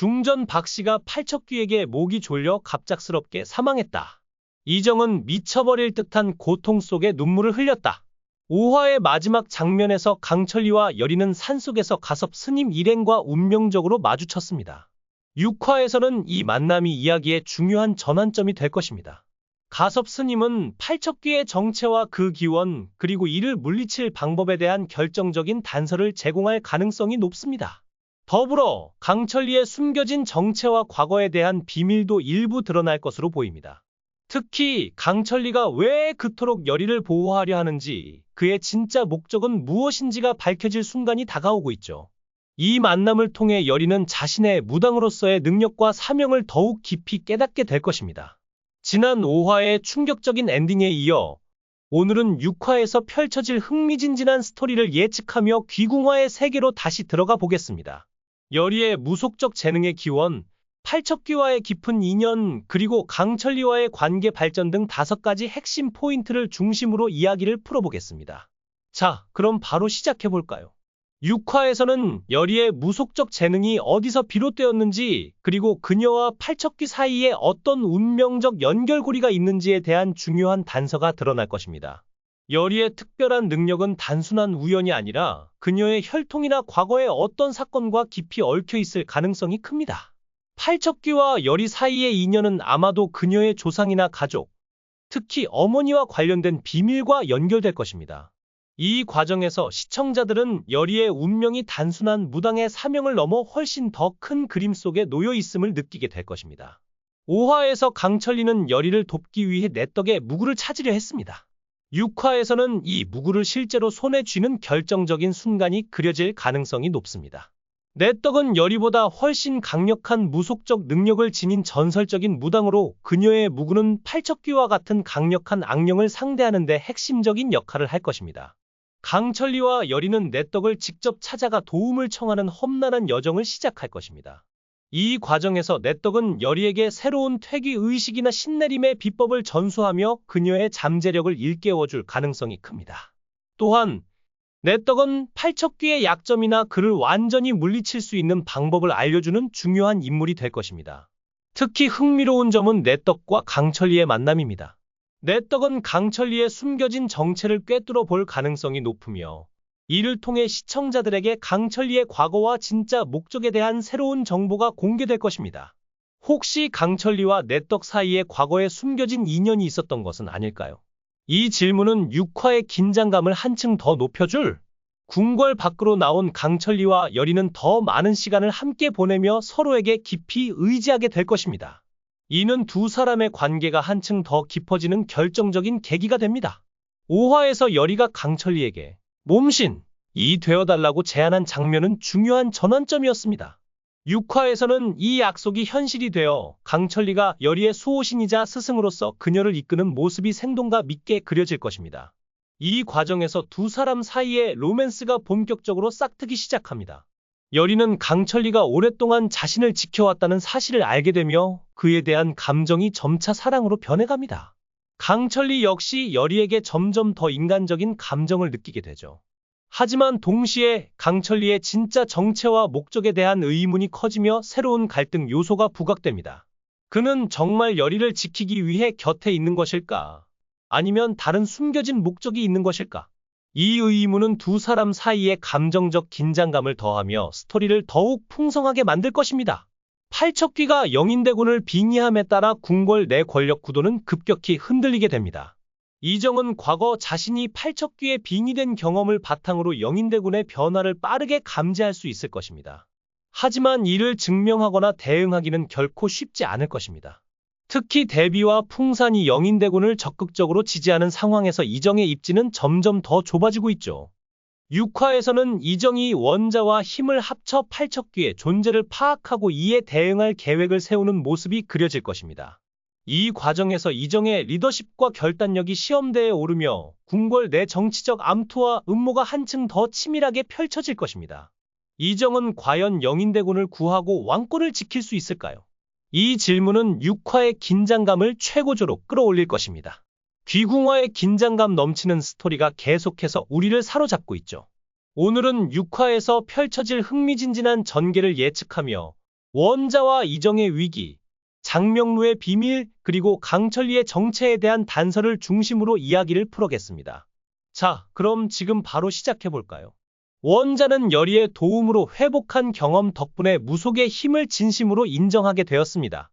중전 박 씨가 팔척귀에게 목이 졸려 갑작스럽게 사망했다. 이정은 미쳐버릴 듯한 고통 속에 눈물을 흘렸다. 5화의 마지막 장면에서 강철리와 여리는 산속에서 가섭 스님 일행과 운명적으로 마주쳤습니다. 6화에서는 이 만남이 이야기의 중요한 전환점이 될 것입니다. 가섭 스님은 팔척귀의 정체와 그 기원, 그리고 이를 물리칠 방법에 대한 결정적인 단서를 제공할 가능성이 높습니다. 더불어 강철리의 숨겨진 정체와 과거에 대한 비밀도 일부 드러날 것으로 보입니다. 특히 강철리가 왜 그토록 여리를 보호하려 하는지, 그의 진짜 목적은 무엇인지가 밝혀질 순간이 다가오고 있죠. 이 만남을 통해 여리는 자신의 무당으로서의 능력과 사명을 더욱 깊이 깨닫게 될 것입니다. 지난 5화의 충격적인 엔딩에 이어 오늘은 6화에서 펼쳐질 흥미진진한 스토리를 예측하며 귀궁화의 세계로 다시 들어가 보겠습니다. 여리의 무속적 재능의 기원, 팔척귀와의 깊은 인연, 그리고 강철리와의 관계 발전 등 다섯 가지 핵심 포인트를 중심으로 이야기를 풀어보겠습니다. 자, 그럼 바로 시작해볼까요? 6화에서는 여리의 무속적 재능이 어디서 비롯되었는지, 그리고 그녀와 팔척귀 사이에 어떤 운명적 연결고리가 있는지에 대한 중요한 단서가 드러날 것입니다. 여리의 특별한 능력은 단순한 우연이 아니라 그녀의 혈통이나 과거의 어떤 사건과 깊이 얽혀 있을 가능성이 큽니다. 팔척귀와 여리 사이의 인연은 아마도 그녀의 조상이나 가족, 특히 어머니와 관련된 비밀과 연결될 것입니다. 이 과정에서 시청자들은 여리의 운명이 단순한 무당의 사명을 넘어 훨씬 더 큰 그림 속에 놓여 있음을 느끼게 될 것입니다. 5화에서 강철리는 여리를 돕기 위해 내떡의 무구를 찾으려 했습니다. 6화에서는 이 무구를 실제로 손에 쥐는 결정적인 순간이 그려질 가능성이 높습니다. 내떡은 여리보다 훨씬 강력한 무속적 능력을 지닌 전설적인 무당으로 그녀의 무구는 팔척귀와 같은 강력한 악령을 상대하는 데 핵심적인 역할을 할 것입니다. 강철리와 여리는 내떡을 직접 찾아가 도움을 청하는 험난한 여정을 시작할 것입니다. 이 과정에서 내떡은 여리에게 새로운 퇴기 의식이나 신내림의 비법을 전수하며 그녀의 잠재력을 일깨워줄 가능성이 큽니다. 또한 내떡은 팔척귀의 약점이나 그를 완전히 물리칠 수 있는 방법을 알려주는 중요한 인물이 될 것입니다. 특히 흥미로운 점은 내떡과 강철리의 만남입니다. 내떡은 강철리의 숨겨진 정체를 꿰뚫어 볼 가능성이 높으며 이를 통해 시청자들에게 강철리의 과거와 진짜 목적에 대한 새로운 정보가 공개될 것입니다. 혹시 강철리와 내떡 사이에 과거에 숨겨진 인연이 있었던 것은 아닐까요? 이 질문은 6화의 긴장감을 한층 더 높여줄 궁궐 밖으로 나온 강철리와 여리는 더 많은 시간을 함께 보내며 서로에게 깊이 의지하게 될 것입니다. 이는 두 사람의 관계가 한층 더 깊어지는 결정적인 계기가 됩니다. 5화에서 여리가 강철리에게 몸신, 이 되어달라고 제안한 장면은 중요한 전환점이었습니다. 6화에서는 이 약속이 현실이 되어 강철리가 여리의 수호신이자 스승으로서 그녀를 이끄는 모습이 생동과 믿게 그려질 것입니다. 이 과정에서 두 사람 사이의 로맨스가 본격적으로 싹트기 시작합니다. 여리는 강철리가 오랫동안 자신을 지켜왔다는 사실을 알게 되며 그에 대한 감정이 점차 사랑으로 변해갑니다. 강철리 역시 여리에게 점점 더 인간적인 감정을 느끼게 되죠. 하지만 동시에 강철리의 진짜 정체와 목적에 대한 의문이 커지며 새로운 갈등 요소가 부각됩니다. 그는 정말 여리를 지키기 위해 곁에 있는 것일까? 아니면 다른 숨겨진 목적이 있는 것일까? 이 의문은 두 사람 사이의 감정적 긴장감을 더하며 스토리를 더욱 풍성하게 만들 것입니다. 팔척귀가 영인대군을 빙의함에 따라 궁궐 내 권력 구도는 급격히 흔들리게 됩니다. 이정은 과거 자신이 팔척귀에 빙의된 경험을 바탕으로 영인대군의 변화를 빠르게 감지할 수 있을 것입니다. 하지만 이를 증명하거나 대응하기는 결코 쉽지 않을 것입니다. 특히 대비와 풍산이 영인대군을 적극적으로 지지하는 상황에서 이정의 입지는 점점 더 좁아지고 있죠. 6화에서는 이정이 원자와 힘을 합쳐 팔척귀의 존재를 파악하고 이에 대응할 계획을 세우는 모습이 그려질 것입니다. 이 과정에서 이정의 리더십과 결단력이 시험대에 오르며 궁궐 내 정치적 암투와 음모가 한층 더 치밀하게 펼쳐질 것입니다. 이정은 과연 영인대군을 구하고 왕권을 지킬 수 있을까요? 이 질문은 6화의 긴장감을 최고조로 끌어올릴 것입니다. 귀궁화의 긴장감 넘치는 스토리가 계속해서 우리를 사로잡고 있죠. 오늘은 6화에서 펼쳐질 흥미진진한 전개를 예측하며 원자와 이정의 위기, 장명루의 비밀, 그리고 강철리의 정체에 대한 단서를 중심으로 이야기를 풀어겠습니다. 자, 그럼 지금 바로 시작해볼까요? 원자는 열의의 도움으로 회복한 경험 덕분에 무속의 힘을 진심으로 인정하게 되었습니다.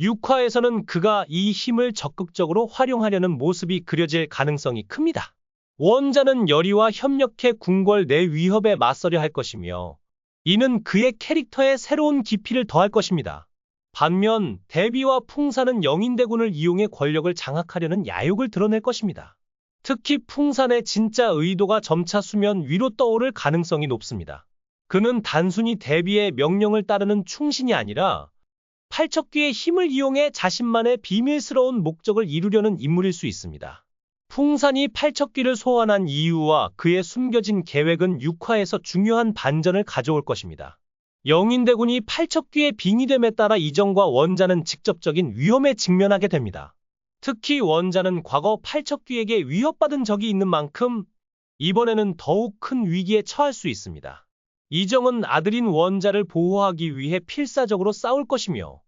6화에서는 그가 이 힘을 적극적으로 활용하려는 모습이 그려질 가능성이 큽니다. 원자는 열의와 협력해 궁궐 내 위협에 맞서려 할 것이며 이는 그의 캐릭터에 새로운 깊이를 더할 것입니다. 반면 대비와 풍사는 영인대군을 이용해 권력을 장악하려는 야욕을 드러낼 것입니다. 특히 풍산의 진짜 의도가 점차 수면 위로 떠오를 가능성이 높습니다. 그는 단순히 대비의 명령을 따르는 충신이 아니라 팔척귀의 힘을 이용해 자신만의 비밀스러운 목적을 이루려는 인물일 수 있습니다. 풍산이 팔척귀를 소환한 이유와 그의 숨겨진 계획은 6화에서 중요한 반전을 가져올 것입니다. 영인대군이 팔척귀의 빙의됨에 따라 이정과 원자는 직접적인 위험에 직면하게 됩니다. 특히 원자는 과거 팔척귀에게 위협받은 적이 있는 만큼 이번에는 더욱 큰 위기에 처할 수 있습니다. 이정은 아들인 원자를 보호하기 위해 필사적으로 싸울 것이며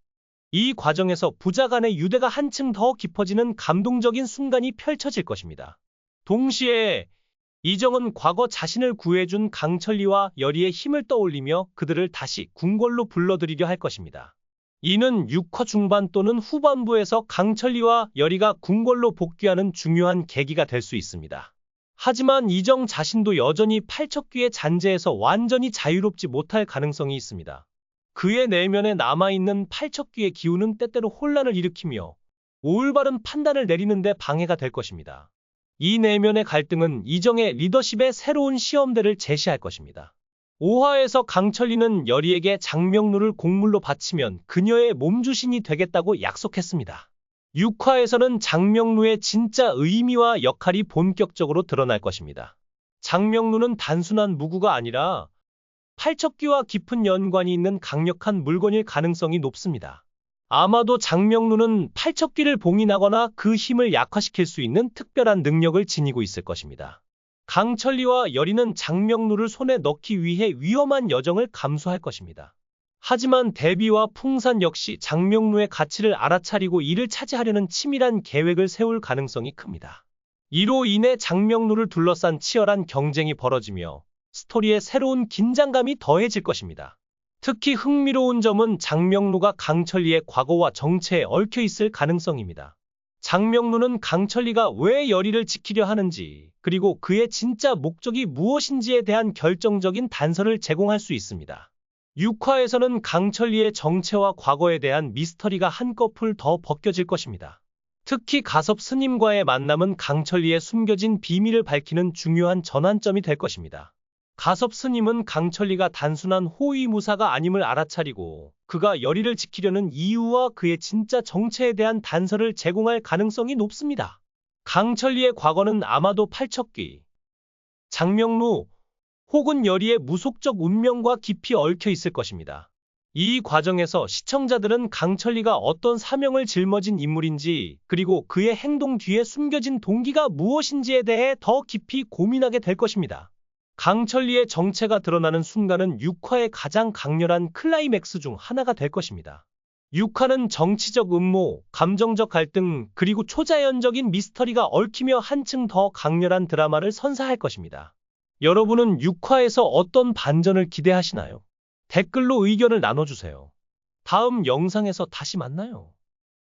이 과정에서 부자 간의 유대가 한층 더 깊어지는 감동적인 순간이 펼쳐질 것입니다. 동시에 이정은 과거 자신을 구해준 강철리와 열의의 힘을 떠올리며 그들을 다시 궁궐로 불러들이려 할 것입니다. 이는 6화 중반 또는 후반부에서 강철리와 열의가 궁궐로 복귀하는 중요한 계기가 될 수 있습니다. 하지만 이정 자신도 여전히 팔척귀의 잔재에서 완전히 자유롭지 못할 가능성이 있습니다. 그의 내면에 남아있는 팔척귀의 기운은 때때로 혼란을 일으키며 올바른 판단을 내리는데 방해가 될 것입니다. 이 내면의 갈등은 이정의 리더십의 새로운 시험대를 제시할 것입니다. 5화에서 강철리는 열의에게 장명루를 공물로 바치면 그녀의 몸주신이 되겠다고 약속했습니다. 6화에서는 장명루의 진짜 의미와 역할이 본격적으로 드러날 것입니다. 장명루는 단순한 무구가 아니라 팔척귀와 깊은 연관이 있는 강력한 물건일 가능성이 높습니다. 아마도 장명루는 팔척귀를 봉인하거나 그 힘을 약화시킬 수 있는 특별한 능력을 지니고 있을 것입니다. 강철리와 열이는 장명루를 손에 넣기 위해 위험한 여정을 감수할 것입니다. 하지만 대비와 풍산 역시 장명루의 가치를 알아차리고 이를 차지하려는 치밀한 계획을 세울 가능성이 큽니다. 이로 인해 장명루를 둘러싼 치열한 경쟁이 벌어지며 스토리에 새로운 긴장감이 더해질 것입니다. 특히 흥미로운 점은 장명루가 강철리의 과거와 정체에 얽혀 있을 가능성입니다. 장명루는 강철리가 왜 열의를 지키려 하는지, 그리고 그의 진짜 목적이 무엇인지에 대한 결정적인 단서를 제공할 수 있습니다. 6화에서는 강철리의 정체와 과거에 대한 미스터리가 한꺼풀 더 벗겨질 것입니다. 특히 가섭 스님과의 만남은 강철리의 숨겨진 비밀을 밝히는 중요한 전환점이 될 것입니다. 가섭 스님은 강철리가 단순한 호위무사가 아님을 알아차리고 그가 열의를 지키려는 이유와 그의 진짜 정체에 대한 단서를 제공할 가능성이 높습니다. 강철리의 과거는 아마도 팔척귀, 장명루 혹은 열의의 무속적 운명과 깊이 얽혀 있을 것입니다. 이 과정에서 시청자들은 강철리가 어떤 사명을 짊어진 인물인지 그리고 그의 행동 뒤에 숨겨진 동기가 무엇인지에 대해 더 깊이 고민하게 될 것입니다. 강철리의 정체가 드러나는 순간은 6화의 가장 강렬한 클라이맥스 중 하나가 될 것입니다. 6화는 정치적 음모, 감정적 갈등, 그리고 초자연적인 미스터리가 얽히며 한층 더 강렬한 드라마를 선사할 것입니다. 여러분은 6화에서 어떤 반전을 기대하시나요? 댓글로 의견을 나눠주세요. 다음 영상에서 다시 만나요.